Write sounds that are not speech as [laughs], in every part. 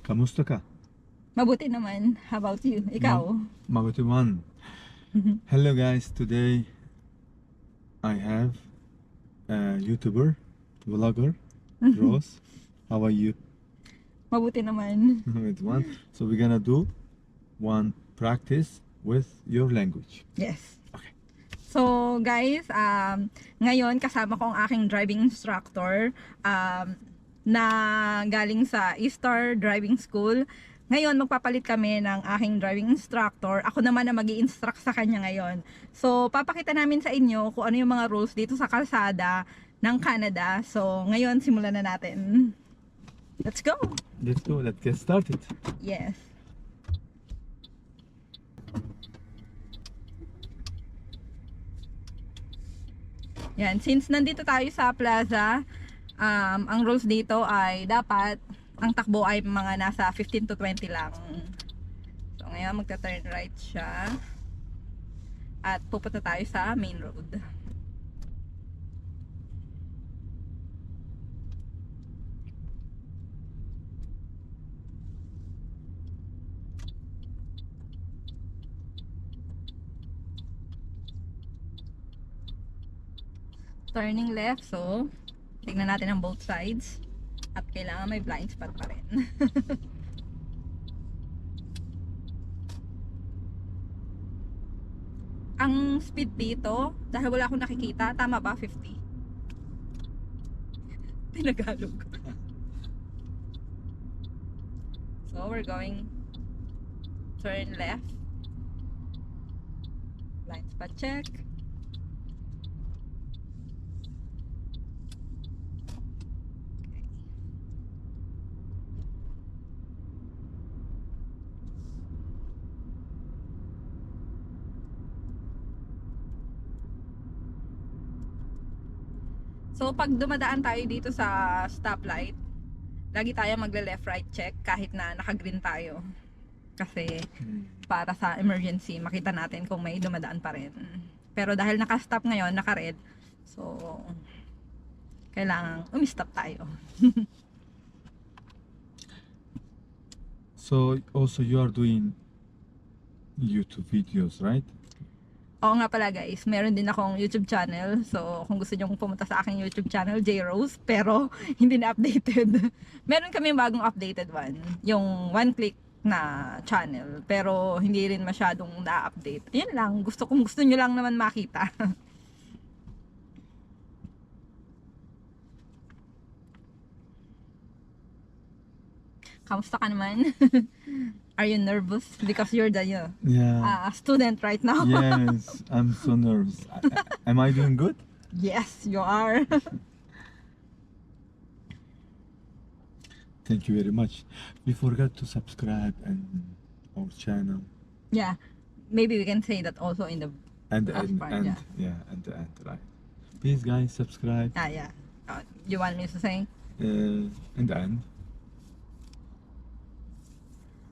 Kamusta ka? Mabuti naman. How about you? Ikaw? Mabuti man. [laughs] Hello guys, today I have a YouTuber, vlogger, [laughs] Rose. How are you? Mabuti naman. [laughs] With one. So we're gonna do one practice with your language. Yes. Okay. So, guys, um, ngayon kasama ko ang aking driving instructor um, na galing sa E-Star Driving School. Ngayon, magpapalit kami ng aking driving instructor. Ako naman na mag instruct sa kanya ngayon. So, papakita namin sa inyo kung ano yung mga rules dito sa kalsada ng Canada. So, ngayon, simulan na natin. Let's go! Let's go, let's get started. Yes. Yan, since nandito tayo sa plaza, um, ang rules dito ay dapat ang takbo ay mga nasa 15 to 20 lang. So ngayon magta-turn right siya. At pupunta tayo sa main road. turning left so tignan natin ang both sides. At kailangan may blind spot pa rin. [laughs] Ang speed dito dahil wala akong nakikita tama ba? 50 [laughs] tinagalog. [laughs] So we're going turn left. Blind spot check So pag dumadaan tayo dito sa stoplight, lagi tayo magle-left right check kahit na naka-green tayo. Kasi para sa emergency, makita natin kung may dumadaan pa rin. Pero dahil naka-stop ngayon, naka-red, so kailangan umistop tayo. [laughs] So also you are doing YouTube videos, right? Oo nga pala guys, meron din akong YouTube channel. So, kung gusto nyo pumunta sa aking YouTube channel, J Rose, pero [laughs] hindi na updated. [laughs] meron kami bagong updated one, yung one click na channel, pero hindi rin masyadong na-update. Yun lang, gusto kung gusto nyo lang naman makita. [laughs] Kamusta ka naman? Are you nervous? Because you're the uh, Yeah. uh, student right now. yes, [laughs] I'm so nervous. I, I- am I doing good? Yes, you are. [laughs] Thank you very much. We forgot to subscribe and our channel yeah. Maybe we can say that also in the and Last and, part, and yeah. yeah. and the end right. Please guys subscribe ah yeah. Uh, you want me to say? uh, and the end.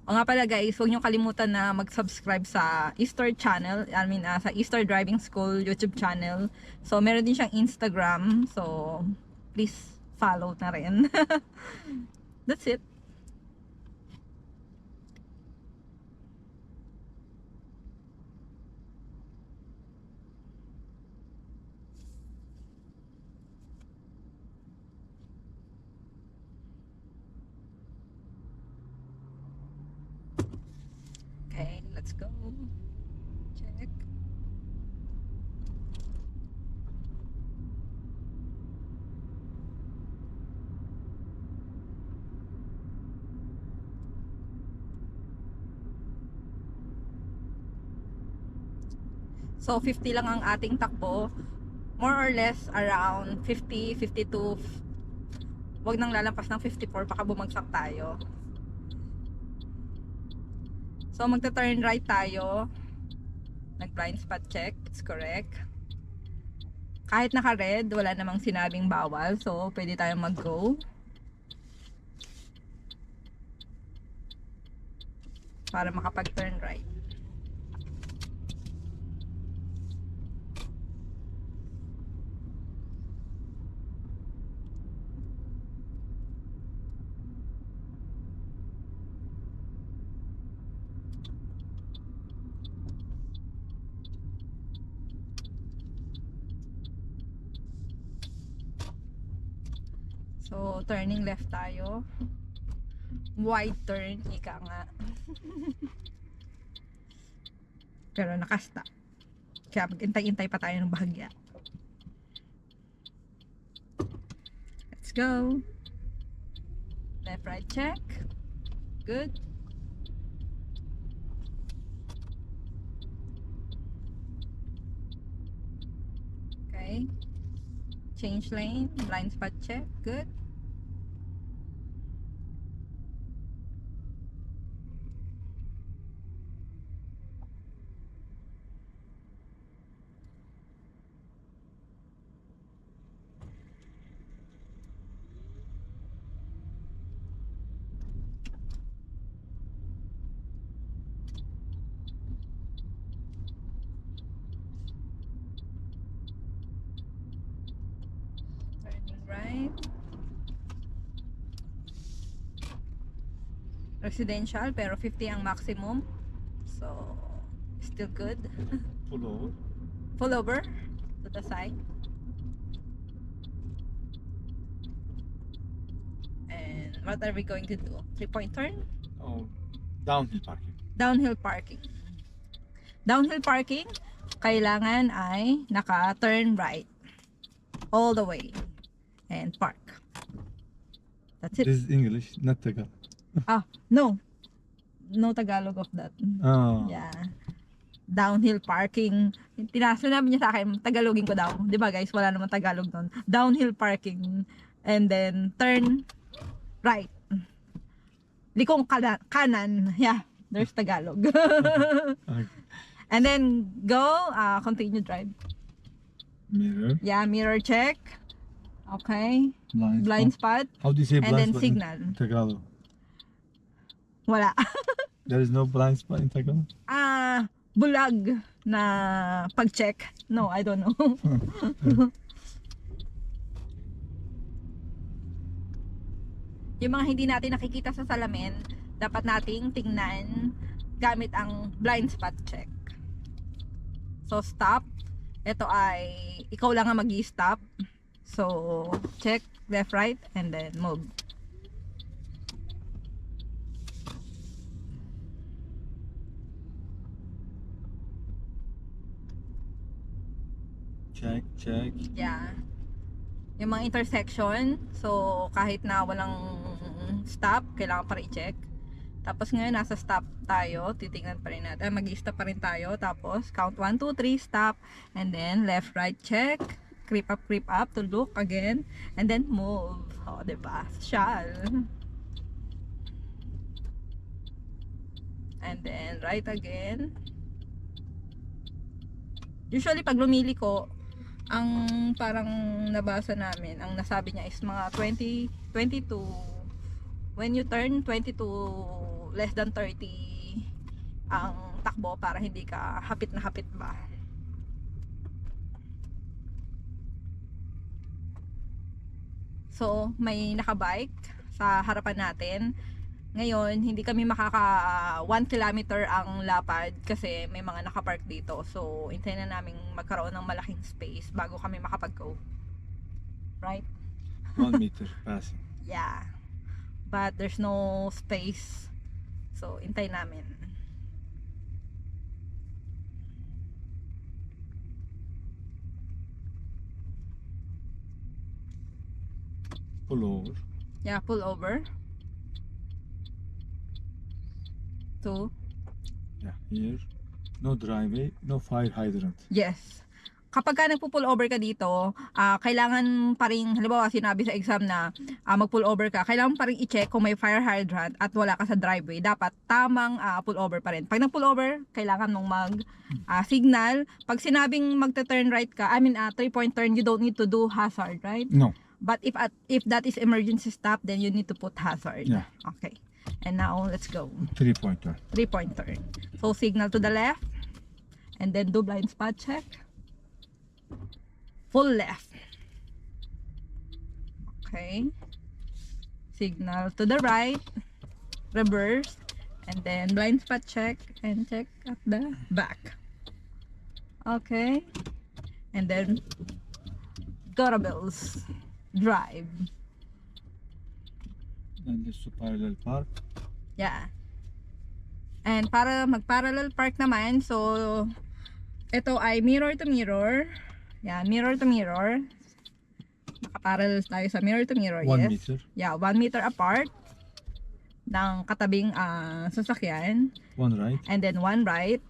O nga pala guys, huwag niyo kalimutan na mag-subscribe sa Easter channel, I mean ah, sa Easter Driving School YouTube channel. So meron din siyang Instagram, so please follow na rin. [laughs] That's it. Okay, let's go. Check. So 50 lang ang ating takbo. More or less around 50, 52. Huwag nang lalampas ng 54 baka bumagsak tayo. So magta-turn right tayo. Nag-blind spot check, it's correct. Kahit naka-red, wala namang sinabing bawal. So pwede tayong mag-go. Para makapag-turn right. So, turning left tayo. Wide turn, ika nga. [laughs] Pero nakasta. Kaya mag-intay-intay pa tayo ng bahagya. Let's go. Left, right, check. Good. Okay. Change lane. Blind spot check. Good. Residential, pero 50 ang maximum. So, still good. [laughs] Pull over. Pull over to the side. And what are we going to do? Three-point turn? Oh, downhill parking. Downhill parking. Downhill parking, kailangan ay naka-turn right. All the way. And park. That's it. This is English, not Tagalog. Ah, no. No Tagalog of that. Oh. Yeah. Downhill parking. Tinasa namin niya sa akin, Tagalogin ko daw. 'Di ba guys? Wala naman Tagalog doon. Downhill parking. And then turn right. Likong kana- kanan. Yeah, there's Tagalog. [laughs] Okay. and then go, uh, continue drive. Mirror. Yeah, mirror check. Okay. Blind. Blind spot. spot. How do you say And blind then spot signal. in Tagalog? Wala. [laughs] There is no blind spot in Tagalog. Ah, bulag na pag-check. No, I don't know. [laughs] yung mga hindi natin nakikita sa salamin, dapat nating tingnan gamit ang blind spot check. So, stop. Ito ay, ikaw lang ang mag stop So, check left, right, and then move. Check, check. Yeah. Yung mga intersection, so kahit na walang stop, kailangan pa rin i-check. Tapos ngayon, nasa stop tayo, titingnan pa rin natin. mag stop pa rin tayo. Tapos, count 1, 2, 3, stop. And then, left, right, check. Creep up, creep up to look again. And then, move. O, oh, diba? Shall. And then, right again. Usually, pag lumili ko, ang parang nabasa namin, ang nasabi niya is mga 20, 22, when you turn 20 to less than 30 ang takbo para hindi ka hapit na hapit ba. So, may nakabike sa harapan natin. Ngayon, hindi kami makaka 1 kilometer ang lapad kasi may mga nakapark dito. So, hintayin na namin magkaroon ng malaking space bago kami makapag-go. Right? One [laughs] meter passing. Yeah. But there's no space. So, hintay namin. Pull over. Yeah, pull over. Two. Yeah, here. No driveway, no fire hydrant. Yes. Kapag ka nagpo-pull over ka dito, ah, kailangan pa rin, halimbawa sinabi sa exam na ah, mag-pull over ka, kailangan pa rin i-check kung may fire hydrant at wala ka sa driveway. Dapat tamang ah, pull over pa rin. Pag nag-pull over, kailangan mong mag ah, signal. Pag sinabing magta-turn right ka, I mean, ah, three-point turn, you don't need to do hazard, right? No. But if at, if that is emergency stop, then you need to put hazard. Yeah. Okay. And now, let's go. Three pointer. three-point turn. So, signal to the left. And then do blind spot check. Full left. Okay. Signal to the right. Reverse. And then blind spot check. And check at the back. Okay. And then doorbells. Drive. And this to parallel park. Yeah. And para mag-parallel park naman, so ito ay mirror to mirror. Yan, mirror to mirror. Nakaparallel tayo sa mirror to mirror, One yes. meter. Yeah, one meter apart ng katabing ah, sasakyan. One right. And then one right.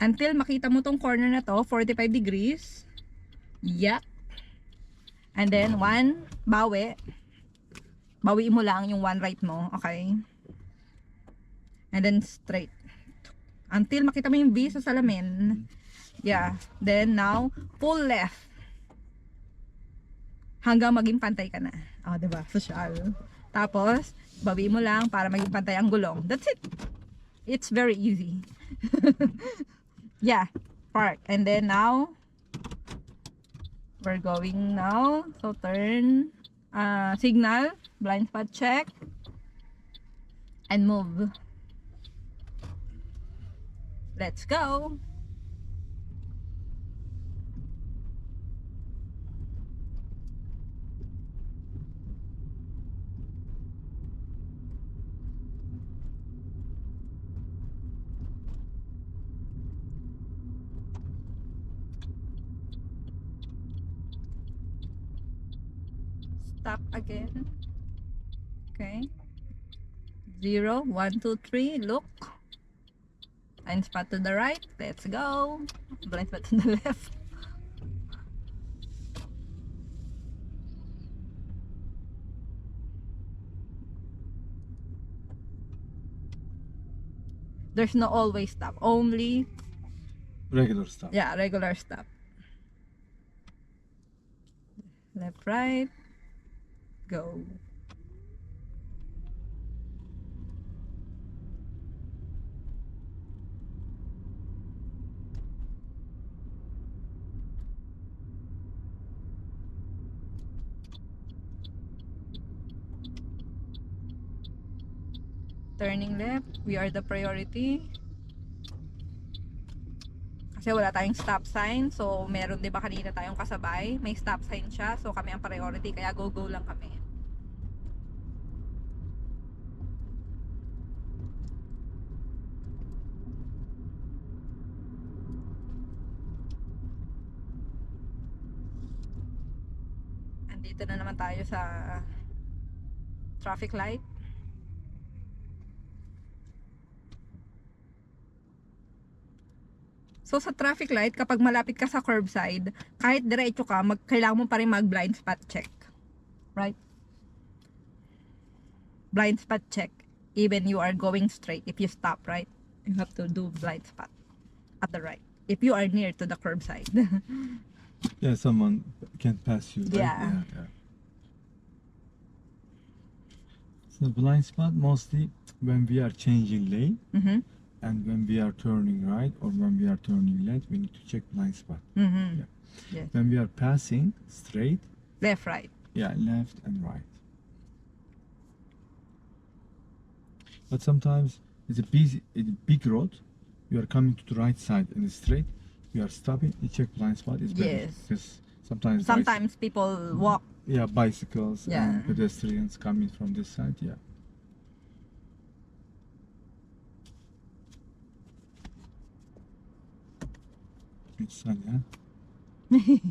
Until makita mo tong corner na to, 45 degrees. Yup. And then one bawi. Bawiin mo lang yung one right mo, okay? And then straight. Until makita mo yung V sa salamin. Yeah. Then now, full left. Hanggang maging pantay ka na. Oh, 'di ba? Social. Tapos, bawi mo lang para maging pantay ang gulong. That's it. It's very easy. [laughs] yeah, park. And then now, we're going now. So turn, uh, signal, blind spot check, and move. Let's go. Again. Okay. Zero, one, two, three. Look. Blind spot to the right. Let's go. Blind spot to the [laughs] left. There's no always stop. Only, Regular stop. yeah, regular stop. Left, right. Go. Turning left, we are the priority. Kasi wala tayong stop sign. So, meron 'di ba kanina tayong kasabay, may stop sign siya. So, kami ang priority kaya go go lang kami. Andito na naman tayo sa traffic light. So sa traffic light, kapag malapit ka sa curbside, kahit diretso ka, mag, kailangan mo pa rin mag blind spot check. Right? Blind spot check. Even you are going straight, if you stop, right? You have to do blind spot at the right. If you are near to the curbside. [laughs] Yeah, someone can pass you. Right? Yeah. yeah, yeah. So blind spot mostly when we are changing lane mhm. and when we are turning right or when we are turning left, we need to check blind spot. Mhm. Yeah. Yes. When we are passing straight, Left, right. yeah, left and right. But sometimes it's a busy, it's a big road. You are coming to the right side and the straight. You are stopping. You check blind spot. It's better Yes. because sometimes Sometimes people walk. yeah, bicycles Yeah. and pedestrians coming from this side. Yeah. It's sunny, [laughs]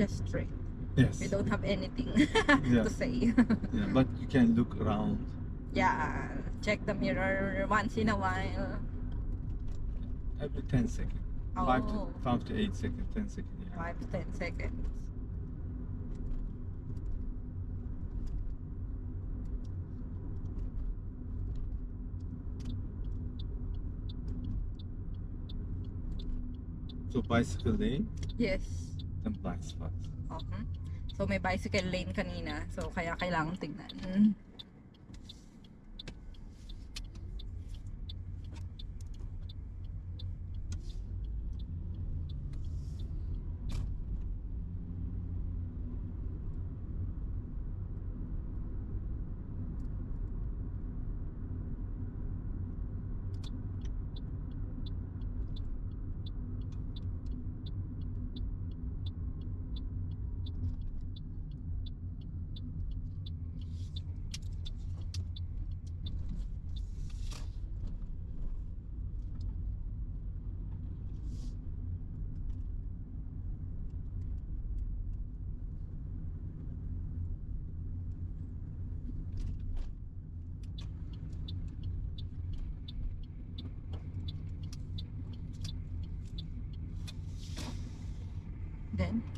Just straight. Yes. We don't have anything [laughs] Yeah. to say. [laughs] Yeah, but you can look around. yeah, check the mirror once in a while. Every 10 seconds. Five to Oh. five to eight seconds, ten seconds. Yeah. 5 to 10 seconds. So bicycle lane Yes. And blind spot. Okay. So may bicycle lane kanina. So kaya kailangan tignan.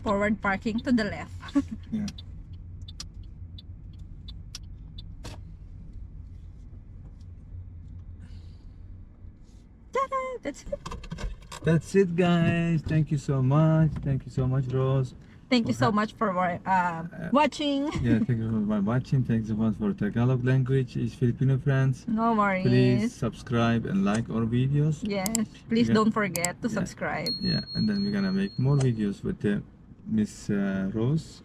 Forward parking to the left. [laughs] Yeah. That's it. That's it, guys. Thank you so much. Thank you so much, Rose. Thank you so much for uh, watching. Yeah, thank you for watching. Thanks so much for Tagalog language. Is Filipino friends. No worries. Please subscribe and like our videos. Yes. Please Yeah. don't forget to Yeah. subscribe. Yeah, and then we're gonna make more videos with the Miss uh, Rose.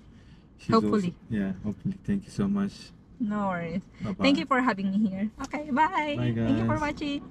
She's Hopefully. Also, yeah, hopefully. Thank you so much. No worries. Bye bye. Thank you for having me here. Okay, bye. Bye, Thank you for watching.